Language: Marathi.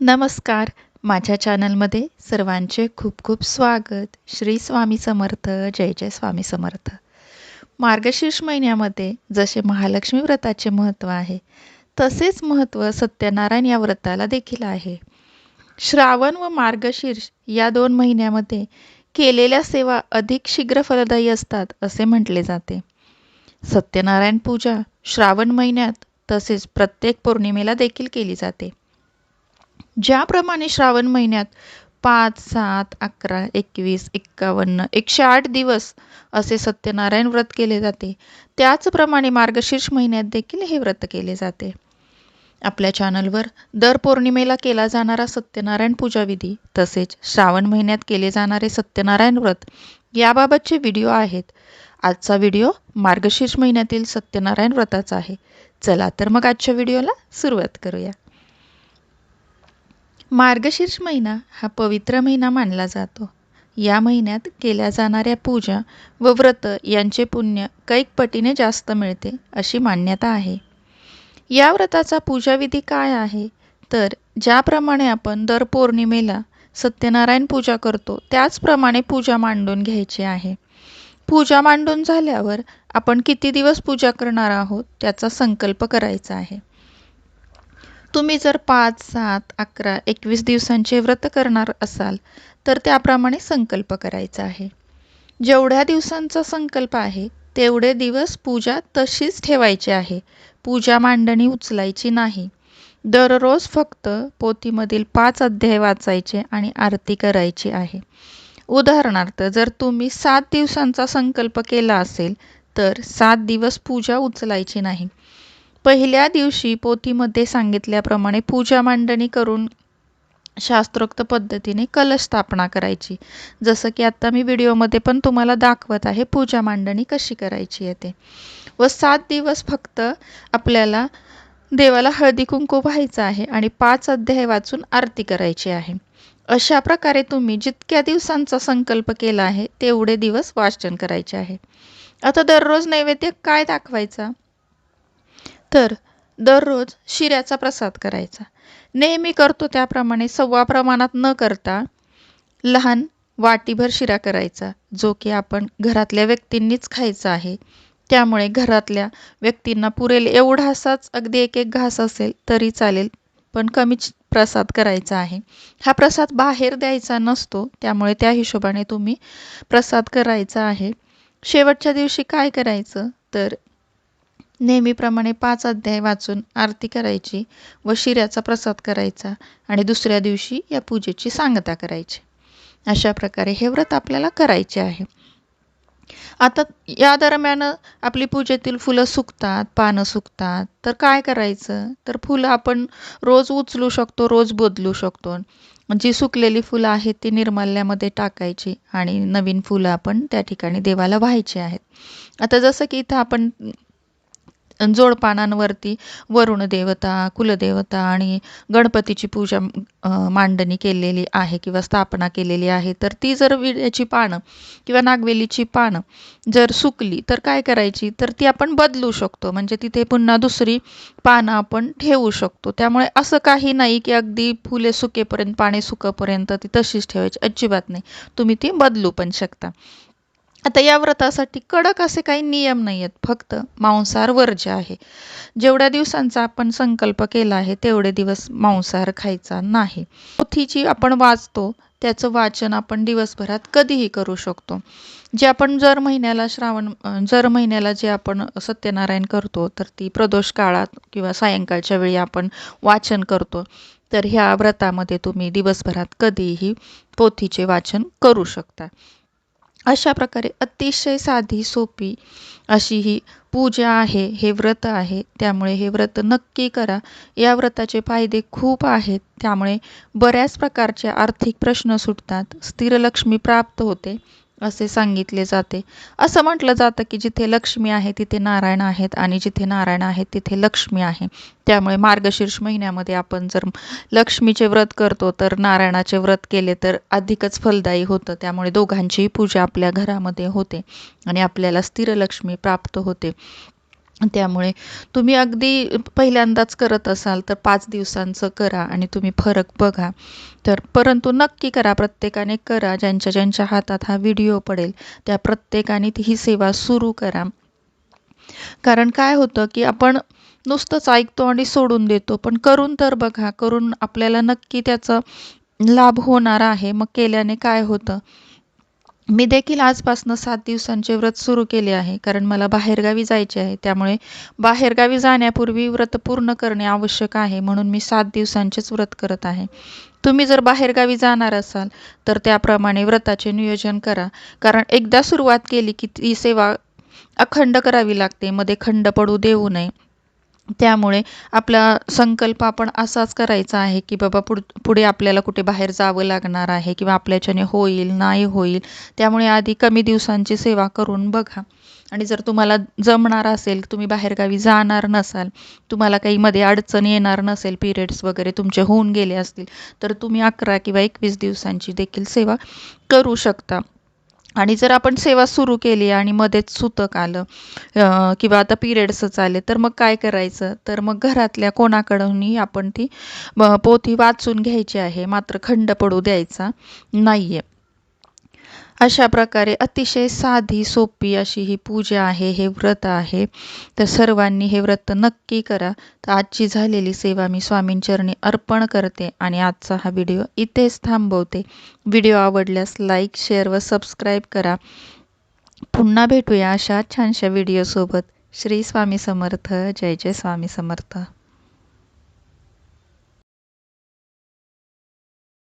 नमस्कार. माझ्या चॅनलमध्ये सर्वांचे खूप खूप स्वागत. श्री स्वामी समर्थ जय जय स्वामी समर्थ. मार्गशीर्ष महिन्यामध्ये जसे महालक्ष्मी व्रताचे महत्त्व आहे तसेच महत्त्व सत्यनारायण या व्रताला देखील आहे. श्रावण व मार्गशीर्ष या दोन महिन्यामध्ये केलेल्या सेवा अधिक शीघ्र फलदायी असतात असे म्हटले जाते. सत्यनारायण पूजा श्रावण महिन्यात तसेच प्रत्येक पौर्णिमेला देखील केली जाते. ज्याप्रमाणे श्रावण महिन्यात पाच सात अकरा एकवीस एक्कावन्न एकशे आठ दिवस असे सत्यनारायण व्रत केले जाते. त्याचप्रमाणे मार्गशीर्ष महिन्यात देखील हे व्रत केले जाते. आपल्या चॅनलवर दर पौर्णिमेला केला जाणारा सत्यनारायण पूजाविधी तसेच श्रावण महिन्यात केले जाणारे सत्यनारायण व्रत याबाबतचे व्हिडिओ आहेत. आजचा व्हिडिओ मार्गशीर्ष महिन्यातील सत्यनारायण व्रताचा आहे. चला तर मग आजच्या व्हिडिओला सुरुवात करूया. मार्गशीर्ष महिना हा पवित्र महिना मानला जातो. या महिन्यात केल्या जाणाऱ्या पूजा व व्रत यांचे पुण्य कैक पटीने जास्त मिळते अशी मान्यता आहे. या व्रताचा पूजाविधी काय आहे? तर ज्याप्रमाणे आपण दर पौर्णिमेला सत्यनारायण पूजा करतो त्याचप्रमाणे पूजा मांडून घ्यायची आहे. पूजा मांडून झाल्यावर आपण किती दिवस पूजा करणार आहोत त्याचा संकल्प करायचा आहे. तुम्ही जर पाच सात अकरा एकवीस दिवसांचे व्रत करणार असाल तर त्याप्रमाणे संकल्प करायचा आहे. जेवढ्या दिवसांचा संकल्प आहे तेवढे दिवस पूजा तशीच ठेवायची आहे. पूजा मांडणी उचलायची नाही. दररोज फक्त पोथीमधील पाच अध्याय वाचायचे आणि आरती करायची आहे. उदाहरणार्थ जर तुम्ही सात दिवसांचा संकल्प केला असेल तर सात दिवस पूजा उचलायची नाही. पहिल्या दिवशी पोथीमध्ये सांगितल्याप्रमाणे पूजा मांडणी करून शास्त्रोक्त पद्धतीने कलश स्थापना करायची. जसं की आत्ता मी व्हिडिओमध्ये पण तुम्हाला दाखवत आहे पूजा मांडणी कशी करायची आहे ते. व सात दिवस फक्त आपल्याला देवाला हळदी कुंकू व्हायचं आहे आणि पाच अध्याय वाचून आरती करायची आहे. अशा प्रकारे तुम्ही जितक्या दिवसांचा संकल्प केला आहे तेवढे दिवस वाचन करायचे आहे. आता दररोज नैवेद्य काय दाखवायचा? तर दररोज शिऱ्याचा प्रसाद करायचा. नेहमी करतो त्याप्रमाणे सव्वा प्रमाणात न करता लहान वाटीभर शिरा करायचा जो की आपण घरातल्या व्यक्तींनीच खायचा आहे. त्यामुळे घरातल्या व्यक्तींना पुरेल एवढासाच अगदी एक एक घास असेल तरी चालेल पण कमीच प्रसाद करायचा आहे. हा प्रसाद बाहेर द्यायचा नसतो त्यामुळे त्या हिशोबाने तुम्ही प्रसाद करायचा आहे. शेवटच्या दिवशी काय करायचं? तर नेहमीप्रमाणे पाच अध्याय वाचून आरती करायची व शिऱ्याचा प्रसाद करायचा आणि दुसऱ्या दिवशी या पूजेची सांगता करायची. अशा प्रकारे हे व्रत आपल्याला करायचे आहे. आता या दरम्यान आपली पूजेतील फुलं सुकतात पानं सुकतात तर काय करायचं? तर फुलं आपण रोज उचलू शकतो रोज बदलू शकतो. जी सुकलेली फुलं आहेत ती निर्माल्यामध्ये टाकायची आणि नवीन फुलं आपण त्या ठिकाणी देवाला व्हायची आहेत. आता जसं की इथं आपण जोडपानांवरती वरुण देवता कुलदेवता आणि गणपतीची पूजा मांडणी केलेली आहे किंवा स्थापना केलेली आहे. तर ती जर विड्याची पानं किंवा नागवेलीची पानं जर सुकली तर काय करायची? तर ती आपण बदलू शकतो. म्हणजे तिथे पुन्हा दुसरी पानं आपण ठेवू शकतो. त्यामुळे असं काही नाही की अगदी फुले सुकेपर्यंत पाणी सुकेपर्यंत ती तशीच ठेवायची. अजिबात नाही. तुम्ही ती बदलू पण शकता. आता या व्रतासाठी कडक असे काही नियम नाही आहेत फक्त मांसाहार वर्ज्य आहे. जेवढ्या दिवसांचा आपण संकल्प केला आहे तेवढे दिवस मांसाहार खायचा नाही. पोथीची आपण वाचतो त्याचं वाचन आपण दिवसभरात कधीही करू शकतो. जे आपण जर महिन्याला श्रावण जर महिन्याला जे आपण सत्यनारायण करतो तर ती प्रदोष काळात किंवा सायंकाळच्या वेळी आपण वाचन करतो. तर ह्या व्रतामध्ये तुम्ही दिवसभरात कधीही पोथीचे वाचन करू शकता. अशा प्रकारे अतिशय साधी सोपी अशी ही पूजा आहे हे व्रत आहे. त्यामुळे हे व्रत नक्की करा. या व्रताचे फायदे खूप आहेत. त्यामुळे बऱ्याच प्रकारचे आर्थिक प्रश्न सुटतात. स्थिर लक्ष्मी प्राप्त होते. असे सांगितले जाते. असं म्हटलं जातं की जिथे लक्ष्मी आहे तिथे नारायण आहेत आणि जिथे नारायण आहेत तिथे लक्ष्मी आहे. त्यामुळे मार्गशीर्ष महिन्यामध्ये आपण जर लक्ष्मीचे व्रत करतो तर नारायणाचे व्रत केले तर अधिकच फलदायी होतं. त्यामुळे दोघांचीही पूजा आपल्या घरामध्ये होते आणि आपल्याला स्थिर लक्ष्मी प्राप्त होते. त्यामुळे तुम्ही अगदी पहिल्यांदाच करत असाल तर पाच दिवसांचं करा आणि तुम्ही फरक बघा. तर परंतु नक्की करा प्रत्येकाने करा. ज्यांच्या ज्यांच्या हातात हा व्हिडिओ पडेल त्या प्रत्येकाने ती ही सेवा सुरू करा. कारण काय होतं की आपण नुसतंच ऐकतो आणि सोडून देतो पण करून तर बघा. करून आपल्याला नक्की त्याचा लाभ होणार आहे. मग केल्याने काय होतं? मी देखील आजपासनं सात दिवसांचे व्रत सुरू केले आहे कारण मला बाहेरगावी जायचे आहे. त्यामुळे बाहेरगावी जाण्यापूर्वी व्रत पूर्ण करणे आवश्यक आहे म्हणून मी सात दिवसांचेच व्रत करत आहे. तुम्ही जर बाहेरगावी जाणार असाल तर त्याप्रमाणे व्रताचे नियोजन करा. कारण एकदा सुरुवात केली की ती सेवा अखंड करावी लागते. मध्ये खंड पडू देऊ नये. त्यामुळे आपला संकल्प आपण असाच करायचा आहे की बाबा पुढ पुढे आपल्याला कुठे बाहेर जावं लागणार आहे किंवा आपल्याच्याने होईल नाही होईल त्यामुळे आधी कमी दिवसांची सेवा करून बघा. आणि जर तुम्हाला जमणार असेल तुम्ही बाहेरगावी जाणार नसाल तुम्हाला काही मध्ये अडचण येणार नसेल पिरियड्स वगैरे तुमचे होऊन गेले असतील तर तुम्ही अकरा किंवा एकवीस दिवसांची देखील सेवा करू शकता. आणि जर आपण सेवा सुरू केली आणि मध्येच सुतक आलं किंवा आता पिरियड्सच आले तर मग काय करायचं? तर मग घरातल्या कोणाकडूनही आपण ती पोथी वाचून घ्यायची आहे. मात्र खंड पडू द्यायचा नाही आहे अशा प्रकारे अतिशय साधी सोपी अशी ही पूजा आहे हे व्रत आहे. तर सर्वांनी हे व्रत नक्की करा. तर आजची झालेली सेवा मी स्वामींचरणी अर्पण करते आणि आजचा हा व्हिडिओ इथेच थांबवते. व्हिडिओ आवडल्यास लाईक शेअर व सबस्क्राईब करा. पुन्हा भेटूया अशा छानशा व्हिडिओसोबत. श्री स्वामी समर्थ. जय जय स्वामी समर्थ.